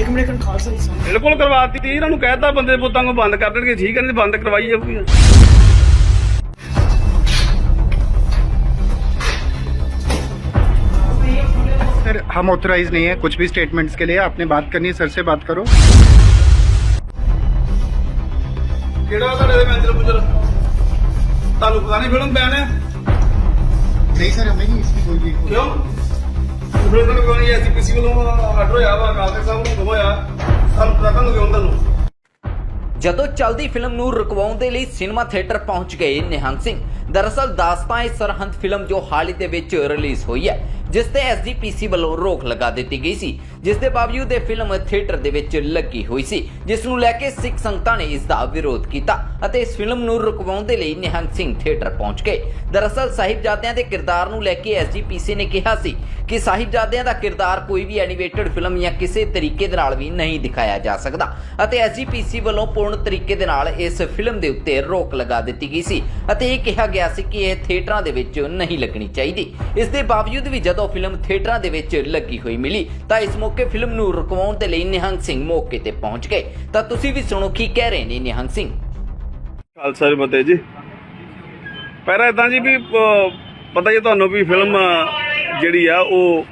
ਇੱਕ ਮਿੰਟ ਇੱਕ ਖਾਲਸਾ ਜੀ ਸਾਹਿਬ ਬਿਲਕੁਲ ਕਰਵਾਤੀ ਤੀ ਇਹਨਾਂ ਨੂੰ ਕਹਿਤਾ ਬੰਦੇ ਪੁੱਤਾਂ ਨੂੰ ਬੰਦ ਕਰ ਦੇਣਗੇ ਠੀਕ ਹੈ ਨਹੀਂ ਬੰਦ ਕਰਵਾਈ ਜਾਊਗੀ सर हम ऑथराइज नहीं है कुछ भी स्टेटमेंट्स के लिए आपने बात करनी है सर से बात करो ਕਿਹੜਾ ਤੁਹਾਡੇ ਦੇ ਮੈਂਜਰ ਪੁੱਜਰ ਤੁਹਾਨੂੰ ਪਤਾ ਨਹੀਂ ਫਿਲਮ ਬੈਨ ਹੈ नहीं सर हमें नहीं इसकी कोई भी ਕਿਉਂ ਫਿਰ ਤੁਹਾਨੂੰ ਐਸਪੀਸੀ ਵੱਲੋਂ ਆਰਡਰ ਹੋਇਆ ਵਾ ਅਕਾਲ ਸਾਹਿਬ ਨੂੰ ਹੋਇਆ ਤੁਹਾਨੂੰ ਪਤਾ ਤੁਹਾਨੂੰ ਕਿਉਂ ਤੁਹਾਨੂੰ? ਜਦੋਂ ਚੱਲਦੀ ਫਿਲਮ ਨੂੰ ਰੁਕਵਾਉਣ ਦੇ ਲਈ ਸਿਨੇਮਾ ਥੀਏਟਰ ਪਹੁੰਚ ਗਏ ਨਿਹੰਗ ਸਿੰਘ ਦਰਅਸਲ ਦਾਸਤਾਂ ਦਾਸਤਾਨ ਸਰਹੰਦ ਫਿਲਮ ਜੋ ਹਾਲ ਹੀ ਦੇ ਵਿੱਚ ਰਿਲੀਜ਼ ਹੋਈ ਹੈ, ਜਿਸ ਤੇ ਐਸਜੀਪੀਸੀ ਵੱਲੋਂ ਰੋਕ ਲਗਾ ਦਿੱਤੀ ਗਈ ਸੀ, ਜਿਸ ਦੇ ਬਾਵਜੂਦ ਇਹ ਫਿਲਮ ਥੀਏਟਰ ਦੇ ਵਿੱਚ ਲੱਗੀ ਹੋਈ ਸੀ, ਜਿਸ ਨੂੰ ਲੈ ਕੇ ਸਿੱਖ ਸੰਗਤਾਂ ਨੇ ਇਸ ਦਾ ਵਿਰੋਧ ਕੀਤਾ ਅਤੇ ਇਸ ਫਿਲਮ ਨੂੰ ਰੁਕਵਾਉਣ ਦੇ ਲਈ ਨਿਹੰਗ ਸਿੰਘ ਥੀਏਟਰ ਪਹੁੰਚ ਗਏ। ਦਰਅਸਲ ਸਾਹਿਬਜ਼ਾਦਿਆਂ ਦੇ ਕਿਰਦਾਰ ਨੂੰ ਲੈ ਕੇ ਐਸਜੀਪੀਸੀ ਨੇ ਕਿਹਾ ਸੀ ਕਿ ਸਾਹਿਬਜ਼ਾਦਿਆਂ ਦਾ ਕਿਰਦਾਰ ਕੋਈ ਵੀ ਐਨੀਮੇਟਡ ਫਿਲਮ ਜਾਂ ਕਿਸੇ ਤਰੀਕੇ ਦੇ ਨਾਲ ਵੀ ਨਹੀਂ ਦਿਖਾਇਆ ਜਾ ਸਕਦਾ ਅਤੇ ਐਸਜੀਪੀਸੀ ਵੱਲੋਂ ਪੂਰਨ ਤਰੀਕੇ ਦੇ ਨਾਲ ਇਸ ਫਿਲਮ ਦੇ ਉੱਤੇ ਰੋਕ ਲਗਾ ਦਿੱਤੀ ਗਈ ਸੀ ਅਤੇ ਇਹ ਕਿਹਾ ਗਿਆ ਸੀ ਕਿ ਇਹ ਥੀਏਟਰਾਂ ਦੇ ਵਿੱਚ ਨਹੀਂ ਲੱਗਣੀ ਚਾਹੀਦੀ। ਇਸ ਦੇ ਬਾਵਜੂਦ ਵੀ ਜਦੋਂ ਫਿਲਮ ਥੀਏਟਰਾਂ ਦੇ ਵਿੱਚ ਲੱਗੀ ਹੋਈ ਮਿਲੀ ਤਾਂ ਇਸ ਮੌਕੇ ਫਿਲਮ ਨੂੰ ਰੁਕਵਾਉਣ ਦੇ ਲਈ ਨਿਹੰਗ ਸਿੰਘ ਮੌਕੇ ਤੇ ਪਹੁੰਚ ਗਏ। ਤਾਂ ਤੁਸੀਂ ਵੀ ਸੁਣੋ ਕੀ ਕਹਿ ਰਹੇ ਨੇ ਨਿਹੰਗ ਸਿੰਘ। ਖਾਲਸਾ ਜੀ ਫਤਿਹ ਜੀ। ਪਹਿਲਾਂ ਇਦਾਂ ਜੀ ਵੀ ਅਹ, ਪਤਾ ਹੀ ਹੈ ਤੁਹਾਨੂੰ ਵੀ ਫਿਲਮ ਅਹ, ਜਿਹੜੀ ਆ ਉਹ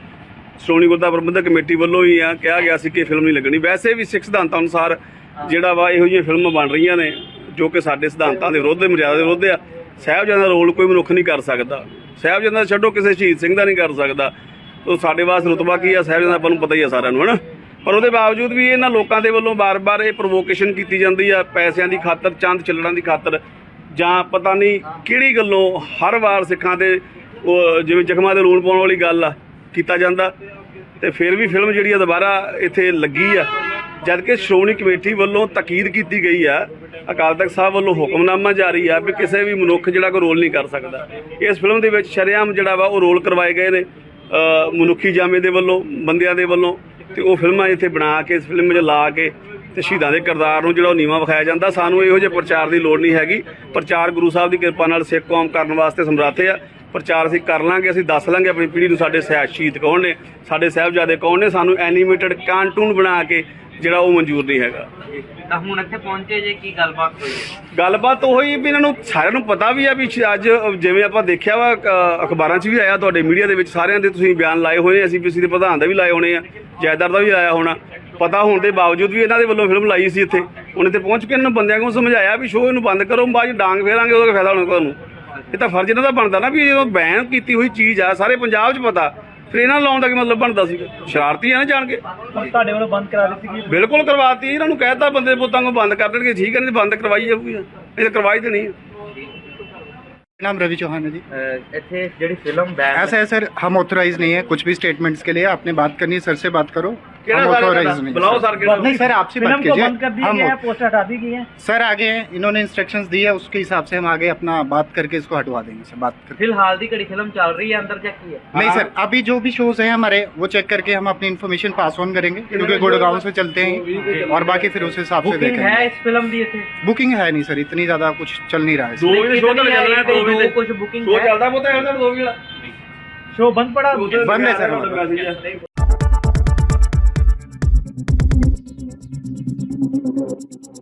ਸ਼੍ਰੋਮਣੀ ਗੁਰਦੁਆਰਾ ਪ੍ਰਬੰਧਕ ਕਮੇਟੀ ਵੱਲੋਂ ਹੀ ਆ ਕਿਹਾ ਗਿਆ ਸੀ ਕਿ ਫਿਲਮ ਨਹੀਂ ਲੱਗਣੀ। ਵੈਸੇ ਵੀ ਸਿੱਖ ਸਿਧਾਂਤਾਂ ਅਨੁਸਾਰ ਜਿਹੜਾ ਵਾ ਇਹੋ ਜਿਹੀਆਂ ਫਿਲਮਾਂ ਬਣ ਰਹੀਆਂ ਨੇ ਜੋ ਕਿ ਸਾਡੇ ਸਿਧਾਂਤਾਂ ਦੇ ਵਿਰੁੱਧ ਮਰਿਆਦਾ ਦੇ ਵਿਰੁੱਧ ਆ। ਸਾਹਿਬਜ਼ਾਦਾ ਦਾ ਰੋਲ ਕੋਈ ਮਨੁੱਖ ਨਹੀਂ ਕਰ ਸਕਦਾ। ਸਾਹਿਬਜ਼ਾਦਾ ਛੱਡੋ, ਕਿਸੇ ਸ਼ਹੀਦ ਸਿੰਘ ਦਾ ਨਹੀਂ ਕਰ ਸਕਦਾ। ਉਹ ਸਾਡੇ ਵਾਸਤੇ ਰੁਤਬਾ ਕੀ ਆ? ਸਾਹਿਬਜ਼ਾਦਾ ਆਪਾਂ ਨੂੰ ਪਤਾ ਹੀ ਆ ਸਾਰਿਆਂ ਨੂੰ, ਹਨਾ? ਪਰ ਉਹਦੇ ਬਾਵਜੂਦ ਵੀ ਇਹਨਾਂ ਲੋਕਾਂ ਦੇ ਵੱਲੋਂ ਬਾਰ-ਬਾਰ ਇਹ ਪ੍ਰੋਵੋਕੇਸ਼ਨ ਕੀਤੀ ਜਾਂਦੀ ਆ, ਪੈਸਿਆਂ ਦੀ ਖਾਤਰ, ਚੰਦ ਚੱਲਣਾ ਦੀ ਖਾਤਰ, ਜਾਂ ਪਤਾ ਨਹੀਂ ਕਿਹੜੀ ਗੱਲੋਂ ਹਰ ਵਾਰ ਸਿੱਖਾਂ ਦੇ, ਉਹ ਜਿਵੇਂ ਜ਼ਖਮਾਂ ਦੇ ਲੂਣ ਪਾਉਣ ਵਾਲੀ ਗੱਲ ਆ, ਕੀਤਾ ਜਾਂਦਾ। ਤੇ ਫਿਰ ਵੀ ਫਿਲਮ ਜਿਹੜੀ ਆ ਦੁਬਾਰਾ ਇੱਥੇ ਲੱਗੀ ਆ। ਜਦ ਕਿ ਸ਼੍ਰੋਮਣੀ ਕਮੇਟੀ ਵੱਲੋਂ ਤਾਕੀਦ ਕੀਤੀ ਗਈ ਆ, ਅਕਾਲ ਤਖਤ ਸਾਹਿਬ ਵੱਲੋਂ ਹੁਕਮਨਾਮਾ ਜਾਰੀ ਆ ਵੀ ਕਿਸੇ ਵੀ ਮਨੁੱਖ ਜਿਹੜਾ ਕੋਈ ਰੋਲ ਨਹੀਂ ਕਰ ਸਕਦਾ। ਇਸ ਫਿਲਮ ਦੇ ਵਿੱਚ ਸ਼ਰੇਆਮ ਜਿਹੜਾ ਵਾ ਉਹ ਰੋਲ ਕਰਵਾਏ ਗਏ ਨੇ ਮਨੁੱਖੀ ਜਾਮੇ ਦੇ ਵੱਲੋਂ, ਬੰਦਿਆਂ ਦੇ ਵੱਲੋਂ ਤੇ ਉਹ ਫਿਲਮਾਂ ਇੱਥੇ ਬਣਾ ਕੇ, ਇਸ ਫਿਲਮ 'ਚ ਲਾ ਕੇ ਤੇ ਸ਼ਹੀਦਾਂ ਦੇ ਕਿਰਦਾਰ ਨੂੰ ਜਿਹੜਾ ਉਹ ਨੀਵਾਂ ਵਿਖਾਇਆ ਜਾਂਦਾ। ਸਾਨੂੰ ਇਹੋ ਜਿਹੇ ਪ੍ਰਚਾਰ ਦੀ ਲੋੜ ਨਹੀਂ ਹੈਗੀ। ਪ੍ਰਚਾਰ ਗੁਰੂ ਸਾਹਿਬ ਦੀ ਕਿਰਪਾ ਨਾਲ ਸਿੱਖ ਕੌਮ ਕਰਨ ਵਾਸਤੇ ਸਮਰੱਥ ਆ। ਪ੍ਰਚਾਰ ਅਸੀਂ ਕਰ ਲਾਂਗੇ, ਅਸੀਂ ਦੱਸ ਲਾਂਗੇ ਆਪਣੀ ਪੀੜ੍ਹੀ ਨੂੰ ਸਾਡੇ ਸਿਆ ਸ਼ਹੀਦ ਕੌਣ ਨੇ, ਸਾਡੇ ਸਾਹਿਬਜ਼ਾਦੇ ਕੌਣ ਨੇ, ਸਾਨੂੰ ਐਨੀਮੇਟਡ ਕਾਰਟੂਨ ਬਣਾ ਕੇ ਜਿਹੜਾ ਉਹ ਮਨਜ਼ੂਰ ਨਹੀਂ ਹੈਗਾ। ਤਾਂ ਹੁਣ ਇੱਥੇ ਪਹੁੰਚੇ ਜੇ ਕੀ ਗੱਲਬਾਤ ਹੋਈ ਹੈ? ਗੱਲਬਾਤ ਉਹੀ ਵੀ ਇਹਨਾਂ ਨੂੰ ਸਾਰਿਆਂ ਨੂੰ ਪਤਾ ਵੀ ਆ ਵੀ ਅੱਜ ਜਿਵੇਂ ਆਪਾਂ ਦੇਖਿਆ ਵਾ ਅ, ਅਖਬਾਰਾਂ 'ਚ ਵੀ ਆਇਆ ਤੁਹਾਡੇ ਮੀਡੀਆ ਦੇ ਵਿੱਚ ਸਾਰਿਆਂ ਦੇ ਤੁਸੀਂ ਬਿਆਨ ਲਾਏ ਹੋਏ ਨੇ ਐਸਪੀਸੀ ਦੇ ਪ੍ਰਧਾਨ ਦਾ ਵੀ ਲਾਏ ਹੋਣੇ ਆ ਜੈਦਾਰ ਦਾ ਵੀ ਲਾਇਆ ਹੋਣਾ। ਪਤਾ ਹੋਣ ਦੇ ਬਾਵਜੂਦ ਵੀ ਇਹਨਾਂ ਦੇ ਵੱਲੋਂ ਫਿਲਮ ਲਾਈ ਸੀ ਇੱਥੇ। ਹੁਣ ਇੱਥੇ ਪਹੁੰਚ ਕੇ ਇਹਨਾਂ ਬੰਦਿਆਂ ਨੂੰ ਸਮਝਾਇਆ ਵੀ ਸ਼ੋਅ ਇਹਨੂੰ ਬੰਦ ਕਰੋ ਬਾਅਦ 'ਚ ਡਾਂਗ ਫੇਰਾਂਗੇ ਉਹਦਾ ਫਾਇਦਾ ਹੋਣਾ ਤੁਹਾਨੂੰ। ਇਹ ਤਾਂ ਫਰਜ਼ ਇਹਨਾਂ ਦਾ ਬਣਦਾ ਨਾ ਵੀ ਜਦੋਂ ਬੈਨ ਕੀਤੀ ਹੋਈ ਚੀਜ਼ ਆ ਸਾਰੇ ਪੰਜਾਬ 'ਚ ਪਤਾ। ਫਿਰ ਇਹਨਾਂ ਨੂੰ ਲਾਉਣ ਦਾ ਕੀ ਮਤਲਬ ਬਣਦਾ ਸੀ ਸ਼ਰਾਰਤੀ ਆ ਨਾ ਜਾਣ ਕੇ ਤੁਹਾਡੇ ਵੱਲੋਂ ਬੰਦ ਕਰਾ ਦਿੱਤੀ ਗਈ ਬਿਲਕੁਲ ਕਰਵਾਤੀ ਇਹਨਾਂ ਨੂੰ ਕਹਿਤਾ ਬੰਦੇ ਪੁੱਤਾਂ ਨੂੰ ਬੰਦ ਕਰ ਦੇਣਗੇ ਠੀਕ ਹੈ ਨਹੀਂ ਬੰਦ ਕਰਵਾਈ ਜਾਊਗੀ ਇਹ ਤਾਂ ਕਰਵਾਈ ਤੇ ਨਹੀਂ ਹੈ नाम रवि चौहान है जी ਅਹ ਇੱਥੇ ਜਿਹੜੀ ਫਿਲਮ ਬੈਨ ऐसा है सर हम ऑथराइज नहीं है कुछ भी स्टेटमेंट्स के लिए आपने बात करनी है सर से बात करो सर आपसे बात कीजिए हाँ, हम सर आगे इन्होंने इंस्ट्रक्शन दी है उसके हिसाब से हम आगे अपना बात करके इसको हटवा देंगे सर बात करके। फ़िलहाल कड़ी फ़िल्म चल रही है अंदर चेक किए। नहीं सर अभी जो भी शोज़ है हमारे वो चेक करके हम अपनी इन्फॉर्मेशन पास ऑन करेंगे क्योंकि गुड़गांव से चलते हैं और बाकी फिर उस हिसाब से देखें है फ़िल्म दिए थे बुकिंग है नहीं सर इतनी ज़्यादा कुछ चल नहीं रहा है। कुछ बुकिंग शो बंद पड़ा? बंद है सर って。